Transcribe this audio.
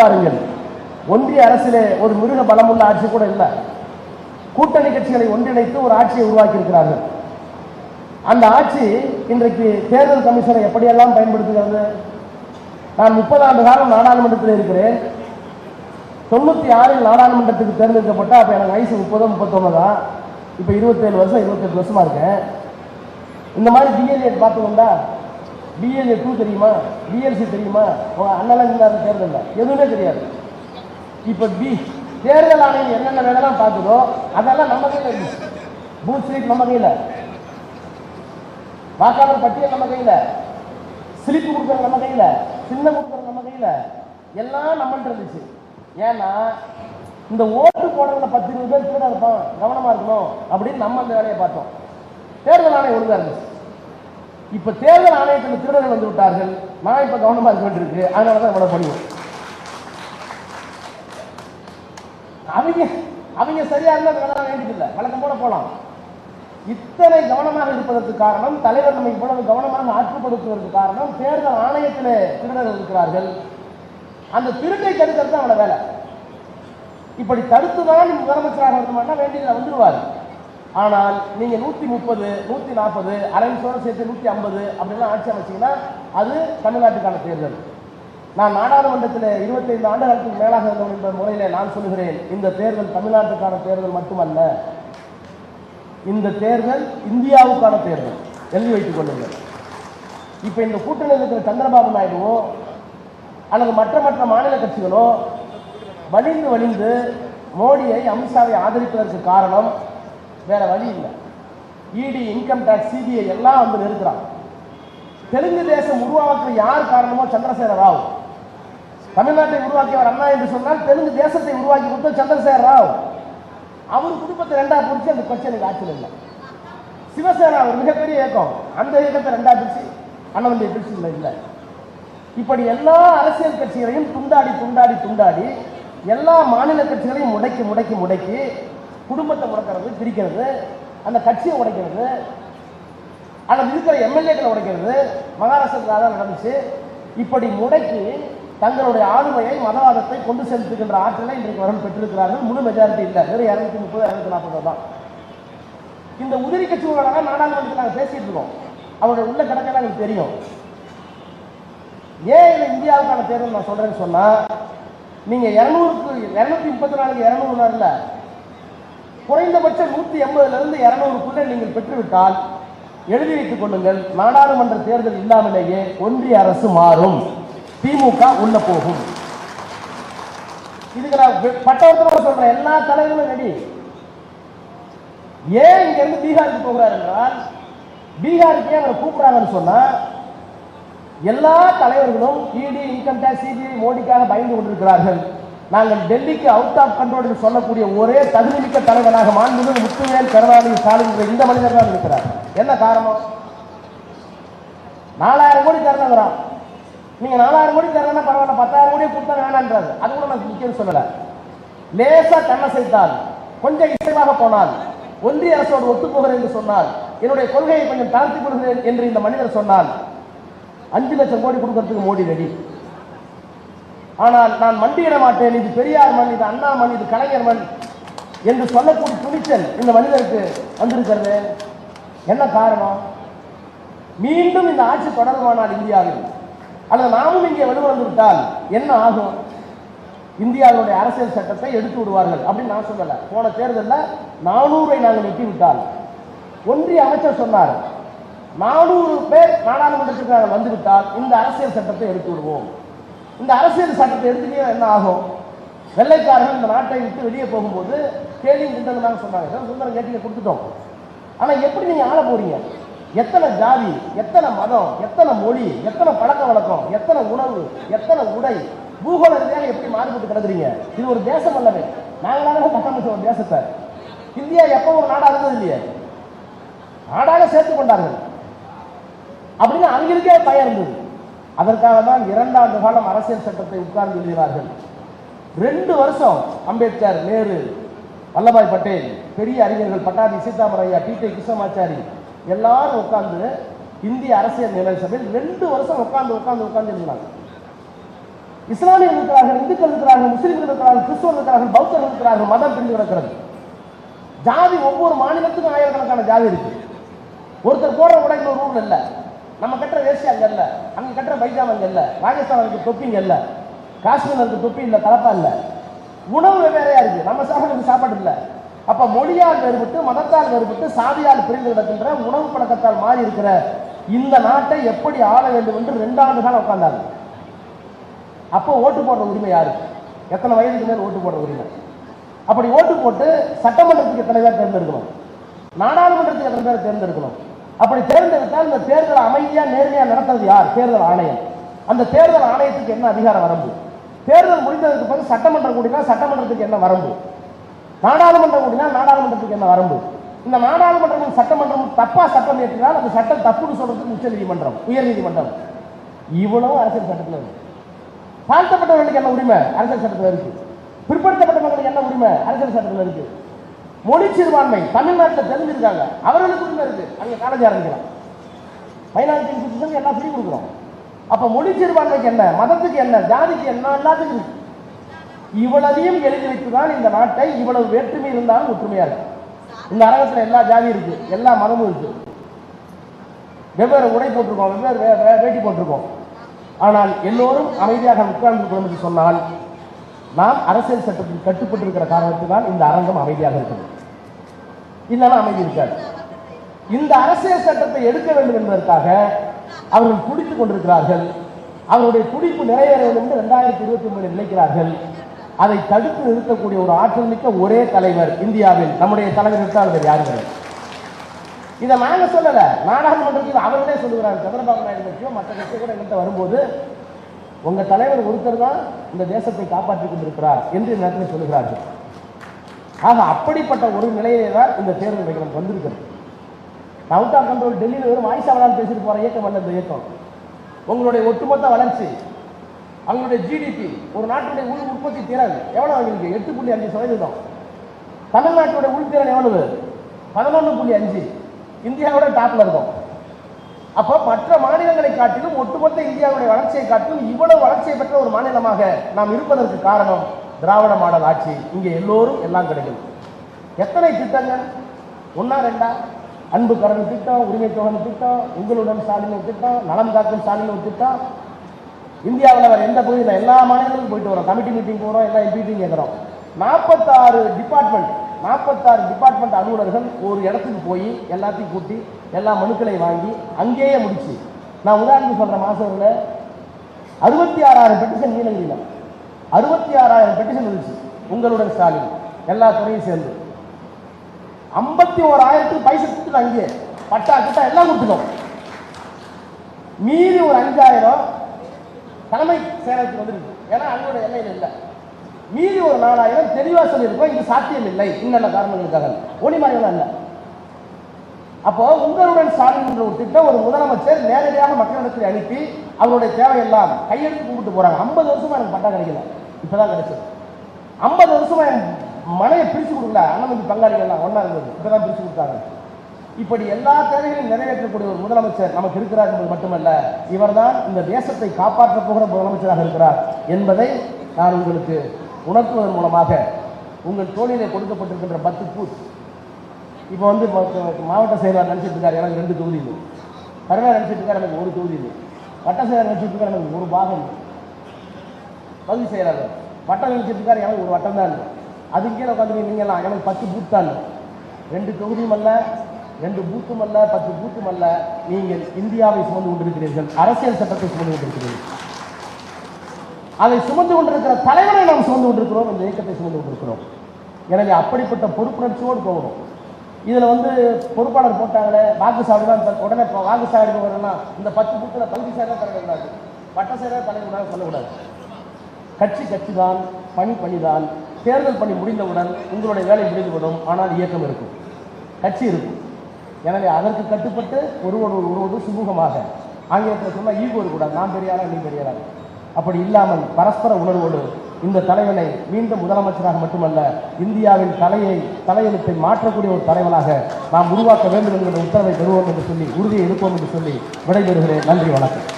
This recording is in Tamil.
பாருங்கள். ஒன்றிய அரசிலே ஒரு மிருக பலமுள்ள ஆட்சி கூட இல்லை. கூட்டணி கட்சிகளை ஒன்றிணைத்து ஒரு ஆட்சியை உருவாக்கி இருக்கிறார்கள் அந்த ஆட்சி இன்றைக்கு தேர்தல் கமிஷனை எப்படியெல்லாம் பயன்படுத்துகிறது? நான் முப்பது ஆண்டு காலம் நாடாளுமன்றத்தில் இருக்கிறேன். தொண்ணூத்தி ஆறில் நாடாளுமன்றத்துக்கு தேர்ந்தெடுக்கப்பட்ட அப்ப எனக்கு வயசு முப்பதோ தான் இப்ப இருபத்தேழு வருஷம் இருபத்தெட்டு வருஷமா இருக்கேன். இந்த மாதிரி பிஎல்ஏ பார்த்துக்கோண்டா பிஎல்ஏ டூ தெரியுமா? பிஎல்சி தெரியுமா? உங்க அண்ணலாம் இல்லாத தேர்தல் எதுவுமே தெரியாது. இப்ப பி தேர்தல் ஆணையம் என்னென்ன வேலைலாம் பார்க்குதோ அதெல்லாம் நம்ம கையில் இருந்துச்சு பூத் ஸ்லிப் நம்ம கையில். வாக்காளர் பட்டியல் நம்ம கையில். ஸ்லிப் கொடுக்குறது நம்ம கையில். சின்ன கொடுக்குறது நம்ம கையில். எல்லாம் நம்மள்ட்ட இருந்துச்சு. ஏன்னா இந்த ஓட்டு போடுறதுல பத்து இருபது பேர் கூட இருப்பான். கவனமா இருக்கணும் அப்படின்னு நம்ம அந்த வேலையை பார்த்தோம். தேர்தல் ஆணையம் ஒழுங்கா இருந்துச்சு. இப்ப தேர்தல் ஆணையத்தில் திருடர்கள் வந்து விட்டார்கள். நான் இப்ப கவனமா இருக்க வேண்டியிருக்கு. அதனாலதான் இவ்வளவு பண்ணுவோம் அவங்க அவங்க சரியா இருந்தா அதெல்லாம் வேண்டியதில்லை வழக்கம் போல போலாம். இத்தனை கவனமாக இருப்பதற்கு காரணம் தலைவர் நம்மை இவ்வளவு கவனமாக ஆற்றுப்படுத்துவதற்கு காரணம் தேர்தல் ஆணையத்திலே திருடர்கள் இருக்கிறார்கள். அந்த திருட்டை தடுக்கிறது தான் அவனோட வேலை. இப்படி தடுத்துதான் முதலமைச்சராக மாட்டா வேண்டியதில் வந்துடுவார் ஆனால் நீங்க நூத்தி முப்பது நூத்தி நாற்பது அலைன்ஸோட சேர்த்து நூத்தி ஐம்பது அப்படிலாம் ஆட்சி அமைச்சீங்கன்னா அது தமிழ்நாட்டுக்கான தேர்தல். நான் நாடாளுமன்றத்தில் இருபத்தைந்து ஆண்டு காலத்துக்கு மேலாக இருந்தோம் என்ற முறையிலே நான் சொல்லுகிறேன் இந்த தேர்தல் தமிழ்நாட்டுக்கான தேர்தல் மட்டுமல்ல. இந்த தேர்தல் இந்தியாவுக்கான தேர்தல். எழுதி வைத்துக் கொள்ளுங்கள். இப்ப இந்த கூட்டணியில் இருக்கிற சந்திரபாபு நாயுடுவோ அல்லது மற்ற மற்ற மாநில கட்சிகளோ வலிந்து வலிந்து மோடியை அமித்ஷாவை ஆதரிப்பதற்கு காரணம் வேற வழி இல்லை. இடி இன்கம் டேக்ஸ் சிபிஐ எல்லாம் வந்து நிறுத்துறான். தெலுங்கு தேசம் உருவாக்க யார் காரணமோ சந்திரசேகர ராவ். தமிழ்நாட்டை உருவாக்கியவர் அண்ணா என்று சொன்னால் தெலுங்கு தேசத்தை உருவாக்கி கொடுத்த சந்திரசேகர ராவ். அவர் குடும்பத்தை ரெண்டா பிடிச்சி அந்த பிரச்சனைக்கு ஆட்சியில் இல்லை. சிவசேனா ஒரு மிகப்பெரிய இயக்கம். அந்த இயக்கத்தை ரெண்டா பிரிச்சு அண்ணவண்டிய பிரிச்சு இல்லை. இப்படி எல்லா அரசியல் கட்சிகளையும் துண்டாடி துண்டாடி துண்டாடி எல்லா மாநில கட்சிகளையும் முடக்கி முடக்கி முடக்கி குடும்பத்தை முடக்கிறது பிரிக்கிறது அந்த கட்சியை உடைக்கிறது அதில் இருக்கிற எம்எல்ஏக்களை உடைக்கிறது மகாராஷ்டிரத்தில் தான் நடந்துச்சு. இப்படி முடக்கி தங்களுடைய ஆளுமையை மதவாதத்தை கொண்டு செலுத்துகின்ற ஆற்றலை இன்றைக்கு வரும் பெற்றிருக்கிறார்கள். முழு மெஜாரிட்டி இல்லை. வெறும் இரநூத்தி முப்பது இரநூத்தி நாற்பது தான். இந்த உதிரி கட்சிகளோட நாடாளுமன்றத்தில் நாங்கள் பேசிட்டு இருக்கோம். அவருடைய உள்ள கணக்கெல்லாம் எங்களுக்கு தெரியும். ஏன் இது இந்தியாவுக்கான தேர்தல் நான் சொல்றேன்னு சொன்னா நீங்க இரநூறுக்கு இரநூத்தி முப்பத்தி நாலுக்கு இரநூறு இல்லை குறைந்தபட்சம் நூத்தி எண்பதுல இருந்து இருநூறுக்குள்ள நீங்கள் பெற்றுவிட்டால் எழுதி வைத்துக் கொள்ளுங்கள். நாடாளுமன்ற தேர்தல் இல்லாமலேயே ஒன்றிய அரசு மாறும். திமுக உள்ள போகும். இதுக்கு நான் பட்டவர்த்தமாக சொல்றேன். எல்லா தலைவர்களும் ரெடி ஏன் இங்க இருந்து பீகாருக்கு போகிறார் என்றால் பீகாருக்கு அவரை கூப்பிடுறாங்கன்னு சொன்னா எல்லா தலைவர்களும் இடி இன்கம் டேக்ஸ் சிபிஐ மோடிக்காக பயந்து கொண்டிருக்கிறார்கள். நாங்கள் டெல்லிக்கு அவுட் ஆஃப் கண்ட்ரோல் என்று சொல்லக்கூடிய ஒரே தகுதிமிக்க தலைவனாக மாண்புமிகு முத்துவேல் கருணாநிதி ஸ்டாலின் என்ற இந்த மனிதர் தான் இருக்கிறார். என்ன காரணம்? நாலாயிரம் கோடி தரணுங்கிறான் நீங்க நாலாயிரம் கோடி தரணும்னா பரவாயில்ல பத்தாயிரம் கோடி கொடுத்தா வேணான்றாரு. அது கூட நான் முக்கியம் சொல்லல. லேசா கண்ணசைத்தால் கொஞ்சம் இசைவாக போனால் ஒன்றிய அரசோடு ஒத்து என்று சொன்னால் என்னுடைய கொள்கையை கொஞ்சம் தாழ்த்தி கொடுக்கிறேன் என்று இந்த மனிதர் சொன்னால் அஞ்சு லட்சம் கோடி கொடுக்கறதுக்கு மோடி ரெடி. ஆனால் நான் மண்டியிட மாட்டேன். இது பெரியார் மண் இது அண்ணா மண் இது கலைஞர் மண் என்று சொல்லக்கூடிய துணிச்சல் இந்த மனிதருக்கு வந்திருக்கிறது. என்ன காரணம்? மீண்டும் இந்த ஆட்சி தொடருமானால் இந்தியாவில் அல்லது நாமும் இங்கே வெளிவந்து விட்டால் என்ன ஆகும்? இந்தியாவுடைய அரசியல் சட்டத்தை எடுத்து விடுவார்கள் அப்படின்னு நான் சொல்லலை. போன தேர்தலில் நானூறை நாங்கள் வெட்டி விட்டால் ஒன்றிய அமைச்சர் சொன்னார் நானூறு பேர் நாடாளுமன்றத்துக்கு நாங்கள் வந்துவிட்டால் இந்த அரசியல் சட்டத்தை எடுத்து விடுவோம். இந்த அரசியல் சட்டத்தை எடுத்துட்டே என்ன ஆகும்? வெள்ளைக்காரர்கள் இந்த நாட்டை விட்டு வெளியே போகும்போது கேள்வி கிண்டல் சொன்னாங்க. சுந்தரம் கேட்டீங்க கொடுத்துட்டோம். ஆனால் எப்படி நீங்கள் ஆள போறீங்க? எத்தனை ஜாதி எத்தனை மதம் எத்தனை மொழி எத்தனை பழக்க வழக்கம் எத்தனை உணவு எத்தனை உடை பூகோள ரீதியாக எப்படி மாறுபட்டு கிடக்குறீங்க? இது ஒரு தேசம் அல்லவே. நாங்களாக கட்டமைச்ச ஒரு தேசத்தை. இந்தியா எப்போ ஒரு நாடாக இருந்தது இல்லையே? நாடாக சேர்த்துக் கொண்டார்கள். அப்படின்னு அங்கிருக்கே பயம் இருந்தது. அதற்காக தான் இரண்டாண்டு காலம் அரசியல் சட்டத்தை உட்கார்ந்து எழுதினார்கள். ரெண்டு வருஷம் அம்பேத்கர் நேரு வல்லபாய் பட்டேல் பெரிய அறிஞர்கள் பட்டாபி சீதாமரையா டி கே கிருஷ்ணமாச்சாரி எல்லாரும் உட்கார்ந்து இந்திய அரசியல் நிலை சபையில் ரெண்டு வருஷம் உட்கார்ந்து உட்கார்ந்து உட்கார்ந்து இருந்தாங்க. இஸ்லாமியர் இருக்கிறார்கள் இந்துக்கள் இருக்கிறார்கள் முஸ்லீம்கள் இருக்கிறார்கள் கிறிஸ்தவர்கள் இருக்கிறார்கள் பௌத்தர்கள் இருக்கிறார்கள் மதம் பிரிந்து கிடக்கிறது. ஜாதி ஒவ்வொரு மாநிலத்துக்கும் ஆயிரக்கணக்கான ஜாதி இருக்கு. ஒருத்தர் போடுற உடை இன்னொரு ரூல் இல்ல. நம்ம கட்டுற வேஷ்டி அங்கே இல்லை. அங்கே கட்டுற பைஜாம் அங்கே இல்லை. ராஜஸ்தான் இருக்கு தொப்பிங்க இல்லை. காஷ்மீர் இருக்கு தொப்பி இல்லை தலப்பா இல்லை. உணவு வெவ்வேறையா இருக்கு. நம்ம சாப்பிடுறது சாப்பாடு இல்லை. அப்ப மொழியால் வேறுபட்டு மதத்தால் வேறுபட்டு சாதியால் பிரிந்து கிடக்கின்ற உணவு பழக்கத்தால் மாறி இருக்கிற இந்த நாட்டை எப்படி ஆள வேண்டும் என்று ரெண்டு ஆண்டு காலம் உட்கார்ந்தாங்க அப்போ ஓட்டு போடுற உரிமை யாரு? எத்தனை வயதுக்கு மேல் ஓட்டு போடுற உரிமை? அப்படி ஓட்டு போட்டு சட்டமன்றத்துக்கு எத்தனை பேர் தேர்ந்தெடுக்கணும்? நாடாளுமன்றத்துக்கு எத்தனை பேர் தேர்ந்தெடுக்கணும்? அப்படி தேர்ந்தெடுத்தால் இந்த தேர்தலை அமைதியா நேர்மையா நடத்தது யார்? தேர்தல் ஆணையம். அந்த தேர்தல் ஆணையத்துக்கு என்ன அதிகார வரம்பு? தேர்தல் முடிந்ததுக்கு பிறகு சட்டமன்றம் கூடினா சட்டமன்றத்துக்கு என்ன வரம்பு? நாடாளுமன்றம் கூடினா நாடாளுமன்றத்துக்கு என்ன வரம்பு? இந்த நாடாளுமன்றமும் சட்டமன்றமும் தப்பா சட்டம் ஏற்றினால் அந்த சட்டம் தப்புன்னு சொல்றதுக்கு உச்ச நீதிமன்றம் உயர் நீதிமன்றம். இவ்வளவு அரசியல் சட்டத்தில் இருக்கு. தாழ்த்தப்பட்டவர்களுக்கு என்ன உரிமை? அரசியல் சட்டத்தில் இருக்கு. பிற்படுத்தப்பட்டவர்களுக்கு என்ன உரிமை? அரசியல் சட்டத்தில் இருக்கு. மொழி சிறுபான்மை தமிழ்நாட்டில் தெரிஞ்சிருக்காங்க அவர்களுக்கு உரிமை இருக்கு. அங்க காலேஜ் ஆரம்பிக்கலாம். ஃபைனான்ஸ் இன்ஸ்டிடியூஷன் எல்லாம் ஃப்ரீ கொடுக்குறோம். அப்ப மொழி சிறுபான்மைக்கு என்ன? மதத்துக்கு என்ன? ஜாதிக்கு என்ன? எல்லாத்துக்கும் இருக்கு. இவ்வளவையும் எழுதி வைத்துதான் இந்த நாட்டை இவ்வளவு வேற்றுமை இருந்தாலும் ஒற்றுமையா இருக்கு. இந்த அரங்கத்துல எல்லா ஜாதி இருக்கு. எல்லா மதமும் இருக்கு. வெவ்வேறு உடை போட்டிருக்கோம். வெவ்வேறு வேட்டி போட்டிருக்கோம். ஆனால் எல்லோரும் அமைதியாக உட்கார்ந்து என்று சொன்னால் நாம் அரசியல் சட்டத்தில் கட்டுப்பட்டு இருக்கிற காரணத்தினால் இந்த அரங்கம் அமைதியாக இருக்கிறது. இல்லைன்னா அமைதி இருக்காது. இந்த அரசியல் சட்டத்தை எடுக்க வேண்டும் என்பதற்காக அவர்கள் குடித்துக் கொண்டிருக்கிறார்கள். அவருடைய குடிப்பு நிறைவேற வேண்டும் என்று இரண்டாயிரத்தி இருபத்தி மூணு நினைக்கிறார்கள் அதை தடுத்து நிறுத்தக்கூடிய ஒரு ஆற்றல் மிக்க ஒரே தலைவர் இந்தியாவில் நம்முடைய தலைவர் நிறுத்தாளர் யார் கிடையாது இதை நாங்க சொல்லல நாடாளுமன்றத்தில் அவர்களே சொல்லுகிறார். சந்திரபாபு நாயுடு பற்றியோ மற்ற கட்சி கூட எங்கிட்ட வரும்போது உங்க தலைவர் ஒருத்தர் தான் இந்த தேசத்தை காப்பாற்றிக் கொண்டிருக்கிறார் என்று நேரத்தில் சொல்லுகிறார்கள். ஆக அப்படிப்பட்ட ஒரு நிலையிலே தான் இந்த தேர்தல் வைக்கலாம் வந்திருக்கிறது. அவுட் ஆஃப் கண்ட்ரோல் டெல்லியில் வெறும் வாய்ஸ் பேசிட்டு போற இயக்கம் அல்ல இந்த இயக்கம். உங்களுடைய ஒட்டுமொத்த வளர்ச்சி அவங்களுடைய ஜிடிபி ஒரு நாட்டுடைய உள் உற்பத்தி திறன் எவ்வளவு அவங்களுக்கு? எட்டு புள்ளி அஞ்சு சதவீதம். தமிழ்நாட்டுடைய உள்திறன் எவ்வளவு? பதினொன்று புள்ளி அஞ்சு. இந்தியாவோட டாப்ல இருக்கும். அப்போ மற்ற மாநிலங்களை காட்டிலும் ஒட்டுமொத்த இந்தியாவுடைய வளர்ச்சியை காட்டிலும் இவ்வளவு வளர்ச்சியை பெற்ற ஒரு மாநிலமாக நாம் இருப்பதற்கு காரணம் திராவிட மாடல் ஆட்சி. இங்கே எல்லோரும் எல்லாம் கிடைக்கும். எத்தனை திட்டங்கள்? ஒன்னா ரெண்டா? அன்பு கடன் திட்டம் உரிமை தொகை திட்டம் உங்களுடன் ஸ்டாலின் திட்டம் நலம் காக்கும் ஸ்டாலின் திட்டம். இந்தியாவில் வேற எந்த பகுதியில்? எல்லா மாநிலங்களுக்கும் போயிட்டு வரோம். கமிட்டி மீட்டிங் போகிறோம் எல்லா மீட்டிங் கேட்குறோம் நாற்பத்தாறு டிபார்ட்மெண்ட் நாற்பத்தாறு டிபார்ட்மெண்ட் அலுவலர்கள் ஒரு இடத்துக்கு போய் எல்லாத்தையும் கூட்டி எல்லா மனுக்களை வாங்கி அங்கேயே முடிச்சு. நான் உதாரணத்துக்கு சொல்ற மாசத்துல அறுபத்தி ஆறாயிரம் பெட்டிஷன் நீலகிரியில். அறுபத்தி ஆறாயிரம் பெட்டிஷன் இருந்துச்சு. உங்களுடன் ஸ்டாலின். எல்லா துறையும் சேர்ந்து. ஐம்பத்தி ஓராயிரத்துக்கு பைசா கொடுத்துட்டு அங்கே பட்டா கிட்டா எல்லாம் கொடுத்துட்டோம். மீதி ஒரு அஞ்சாயிரம் தலைமை சேரத்துக்கு வந்துருக்கு. ஏன்னா அங்கோட எல்லையில் இல்லை. மீதி ஒரு நாலாயிரம் தெளிவா சொல்லியிருக்கோம் இது சாத்தியம் இல்லை இன்னென்ன காரணங்களுக்காக. ஒளிமறைவெல்லாம் இல்லை. அப்போ உங்களுடன் ஸ்டாலின் என்ற ஒரு திட்டம் ஒரு முதலமைச்சர் நேரடியாக மக்களிடத்தில் அனுப்பி அவருடைய தேவையெல்லாம் கையெழுத்து கும்பிட்டு போறாங்க. ஐம்பது வருஷமா எனக்கு பட்டா கிடைக்கல. இப்பதான் கிடைச்சது. ஐம்பது வருஷமா என் மனையை பிரிச்சு கொடுக்கல. அண்ணன் பங்காளிகள் எல்லாம் ஒன்னா இருந்தது. இப்பதான் பிரிச்சு கொடுத்தாங்க. இப்படி எல்லா தேவைகளையும் நிறைவேற்றக்கூடிய ஒரு முதலமைச்சர் நமக்கு இருக்கிறார் என்பது மட்டுமல்ல இவர்தான் இந்த தேசத்தை காப்பாற்ற போகிற முதலமைச்சராக இருக்கிறார் என்பதை நான் உங்களுக்கு உணர்த்துவதன் மூலமாக உங்கள் தோழிலே கொடுக்கப்பட்டிருக்கின்ற பத்து பூத். இப்போ வந்து மாவட்ட செயலாளர் நினைச்சிட்டு இருக்காரு எனக்கு ரெண்டு தொகுதி இல்லை. கருணா நினைச்சிட்டு இருக்காரு எனக்கு ஒரு தொகுதி இல்லை. வட்ட செயலாளர் நினைச்சிட்டு இருக்காரு எனக்கு ஒரு பாகம் இல்லை. பகுதி செயலாளர். வட்டம் நினைச்சிட்டு இருக்காரு எனக்கு ஒரு வட்டம் தான் இல்லை. அது கீழே உட்காந்து நீங்களாம் எனக்கு பத்து பூத் தான் ரெண்டு தொகுதியும் அல்ல ரெண்டு பூத்தும் அல்ல பத்து பூத்தும் அல்ல. நீங்கள் இந்தியாவை சுமந்து கொண்டிருக்கிறீர்கள் அரசியல் சட்டத்தை சுமந்து கொண்டிருக்கிறீர்கள். அதை சுமந்து கொண்டிருக்கிற தலைவரை நாம் சுமந்து கொண்டிருக்கிறோம் இந்த இயக்கத்தை சுமந்து கொண்டிருக்கிறோம். எனவே அப்படிப்பட்ட பொறுப்புணர்ச்சியோடு போகணும். இதில் வந்து பொறுப்பாளர் போட்டாங்களே வாக்கு சாவிதான் உடனே இப்போ வாக்கு சாவடி வரணும்னா இந்த பத்து புத்தில் பகுதி சேரம் தலைவக்கூடாது பட்ட சேரம் தலைவக்கூடாது சொல்லக்கூடாது. கட்சி கட்சி தான் பணி பணி தான் தேர்தல் பணி முடிந்தவுடன் உங்களுடைய வேலை முடிந்துவிடும். ஆனால் இயக்கம் இருக்கும். கட்சி இருக்கும். எனவே அதற்கு கட்டுப்பட்டு ஒருவர் ஒருவது சுமூகமாக. ஆங்கிலத்தில் சொன்னால் ஈகோ இருக்கக்கூடாது நான் பெரியாரா நீ பெரியாரா அப்படி இல்லாமல் பரஸ்பர உணர்வோடு இந்த தலைவனை மீண்டும் முதலமைச்சராக மட்டுமல்ல இந்தியாவின் தலையை தலையெழுத்தை மாற்றக்கூடிய ஒரு தலைவனாக நாம் உருவாக்க வேண்டும் என்கிற உத்தரவை பெறுவோம் என்று சொல்லி உறுதியை எடுப்போம் என்று சொல்லி விடைபெறுகிறேன். நன்றி வணக்கம்.